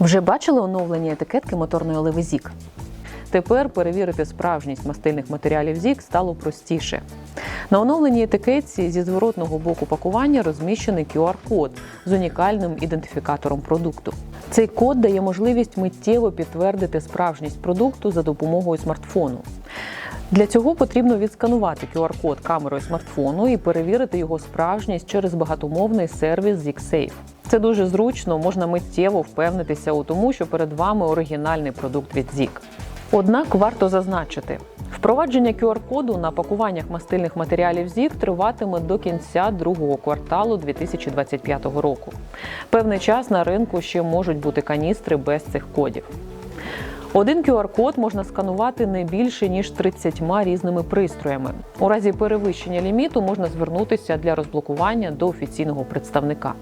Вже бачили оновлені етикетки моторної оливи ЗІК? Тепер перевірити справжність мастильних матеріалів ЗІК стало простіше. На оновленій етикетці зі зворотного боку пакування розміщений QR-код з унікальним ідентифікатором продукту. Цей код дає можливість миттєво підтвердити справжність продукту за допомогою смартфону. Для цього потрібно відсканувати QR-код камерою смартфону і перевірити його справжність через багатомовний сервіс ZigSafe. Це дуже зручно, можна миттєво впевнитися у тому, що перед вами оригінальний продукт від ZIG. Однак варто зазначити, впровадження QR-коду на пакуваннях мастильних матеріалів ZIG триватиме до кінця другого кварталу 2025 року. Певний час на ринку ще можуть бути каністри без цих кодів. Один QR-код можна сканувати не більше ніж 30 різними пристроями. У разі перевищення ліміту можна звернутися для розблокування до офіційного представника.